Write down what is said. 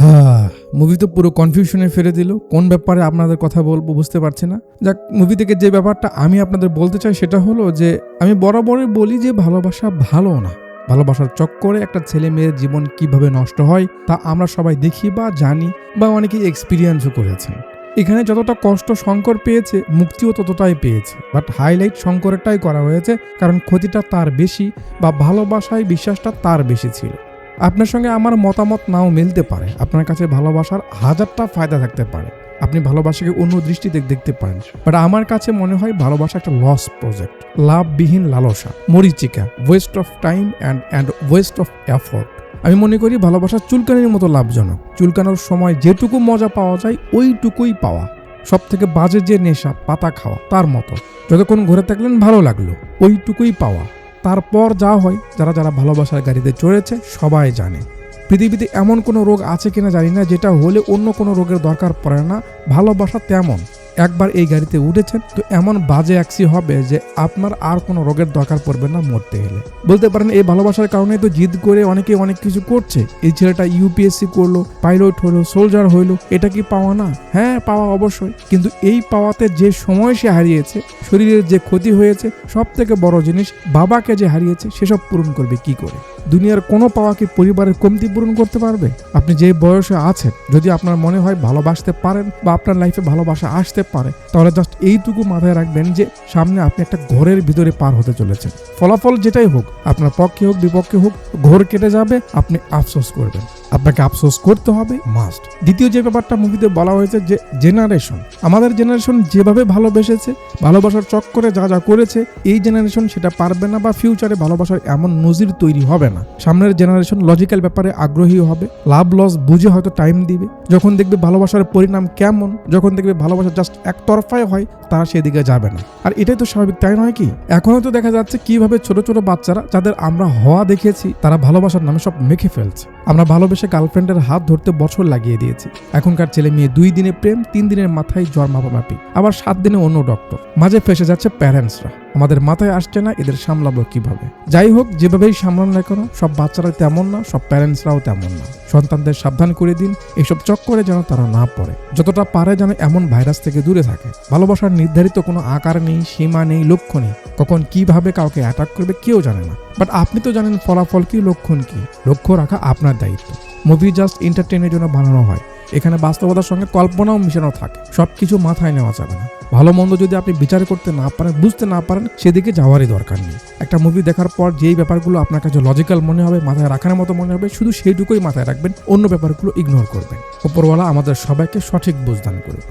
হ্যাঁ মুভি তো পুরো কনফিউশনে ফেলে দিল। কোন ব্যাপারে আপনাদের কথা বলব বুঝতে পারছি না। যাক মুভি থেকে যে ব্যাপারটা আমি আপনাদের বলতে চাই সেটা হলো যে, আমি বরাবরই বলি যে ভালোবাসা ভালো না। ভালোবাসার চক্করে একটা ছেলে মেয়ের জীবন কীভাবে নষ্ট হয় তা আমরা সবাই দেখি বা জানি বা অনেকে এক্সপিরিয়েন্সও করেছেন। এখানে যতটা কষ্ট শঙ্কর পেয়েছে, মুক্তিও ততটাই পেয়েছে। বাট হাইলাইট শঙ্করেরটাই করা হয়েছে, কারণ ক্ষতিটা তার বেশি বা ভালোবাসায় বিশ্বাসটা তার বেশি ছিল। আপনার সঙ্গে আমার মতামত নাও মিলতে পারে। আপনার কাছে ভালোবাসার হাজারটা ফায়দা থাকতে পারে। আপনি ভালোবাসাকে অন্য দৃষ্টিতে দেখতে পারেন। বাট আমার কাছে মনে হয় ভালোবাসা একটা লস প্রজেক্ট লাভবিহীন লালসা, মরিচিকা waste of time and and waste of effort আমি মনে করি ভালোবাসা চুলকানির মতো লাভজনক। চুলকানোর সময় যেটুকু মজা পাওয়া যায়, ওইটুকুই পাওয়া। সব থেকে বাজে যে নেশা, পাতা খাওয়া, তার মতো। যতক্ষণ ঘুরে থাকলেন ভালো লাগল, ওইটুকুই পাওয়া। তারপর যা হয়, যারা যারা ভালোবাসার গাড়িতে চড়েছে, সবাই জানে। পৃথিবীতে এমন কোনো রোগ আছে কিনা জানি না, যেটা হলে অন্য কোনো রোগের দরকার পড়ে না। ভালোবাসা তেমন। একবার এই গাড়িতে উঠেছেন, তো এমন বাজে অ্যাক্সি হবে যে আপনার আর কোনো রোগের দরকার পড়বে না মরতে গেলে বলতে পারেন, এই ভালোবাসার কারণে তো জিদ করে অনেকে অনেক কিছু করছে। এই ছেলেটা ইউপিএসসি করল পাইলট হলো সোলজার হইল, এটা কি পাওয়া না? হ্যাঁ পাওয়া অবশ্যই। কিন্তু এই পাওয়াতে যে সময় সে হারিয়েছে, শরীরের যে ক্ষতি হয়েছে সব থেকে বড় জিনিস বাবাকে যে হারিয়েছে সেসব পূরণ করবে কি করে? দুনিয়ার কোনো পাওয়া কি পরিবারের কমতি পূরণ করতে পারবে? আপনি যে বয়সে আছেন, যদি আপনার মনে হয় ভালোবাসতে পারেন বা আপনার লাইফে ভালোবাসা আসতে পারে। তাহলে জাস্ট এইটুকু মাথায় রাখবেন যে সামনে আপনি একটা ঘরের ভিতরে পার হতে চলেছেন। ফলাফল যেটাই হোক, আপনার পক্ষে হোক, বিপক্ষে হোক, ঘোর কেটে যাবে, আপনি আফসোস করবেন। আপনাকে আফসোস করতে হবে মাস্ট দ্বিতীয় যে ব্যাপারটা মুভিতে বলা হয়েছে যে জেনারেশন আমাদের জেনারেশন যেভাবে ভালোবেসেছে, ভালোবাসার চক্করে যা যা করেছে, এই জেনারেশন সেটা পারবে না বা ফিউচারে ভালোবাসার এমন নজির তৈরি হবে না। সামনের জেনারেশন লজিক্যাল ব্যাপারে আগ্রহী হবে লাভ লস বুঝে হয়তো টাইম দিবে, যখন দেখবে ভালোবাসার পরিণাম কেমন, যখন দেখবে ভালোবাসা জাস্ট একতরফায় হয়, তারা সেদিকে যাবে না। আর এটাই তো স্বাভাবিক, তাই নয় কি? এখনও তো দেখা যাচ্ছে কীভাবে ছোট ছোট বাচ্চারা, যাদের আমরা হওয়া দেখেছি, তারা ভালোবাসার নামে সব মেখে ফেলছে। আমরা ভালোবেসে গার্লফ্রেন্ডের হাত ধরতে বছর লাগিয়ে দিয়েছি। এখনকার ছেলে মেয়ে দুই দিনে প্রেম, তিন দিনের মাথায় জ্বর মাপামাপি আবার সাত দিনে অন্য ডক্টর মাঝে ফেসে যাচ্ছে প্যারেন্টসরা আমাদের মাথায় আসছে না, এদের সামলাবো কীভাবে? যাই হোক, যেভাবেই সামলান না কেন, সব বাচ্চারা তেমন না, সব প্যারেন্টসরাও তেমন না। সন্তানদের সাবধান করে দিন, এসব চক্করে যেন তারা না পড়ে। যতটা পারে যেন এমন ভাইরাস থেকে দূরে থাকে। ভালোবাসার নির্ধারিত কোনো আকার নেই, সীমা নেই, লক্ষ্য নেই। কখন কীভাবে কাউকে অ্যাটাক করবে কেউ জানে না। বাট আপনি তো জানেন ফলাফল কি, লক্ষণ কি? লক্ষ্য রাখা আপনার দায়িত্ব। মুভি জাস্ট এন্টারটেনের জন্য বানানো হয়। এখানে বাস্তবতার সঙ্গে কল্পনাও মিশানো থাকে। সবকিছু মাথায় নেওয়া যাবে না। ভালো মন্দ যদি আপনি বিচার করতে না পারেন, বুঝতে না পারেন, সেদিকে যাওয়ারই দরকার নেই। একটা মুভি দেখার পর যেই ব্যাপারগুলো আপনার কাছে লজিক্যাল মনে হবে, মাথায় রাখার মতো মনে হবে, শুধু সেইটুকুই মাথায় রাখবেন, অন্য ব্যাপারগুলো ইগনোর করবেন। ওপরওয়ালা আমাদের সবাইকে সঠিক বুঝদান করবে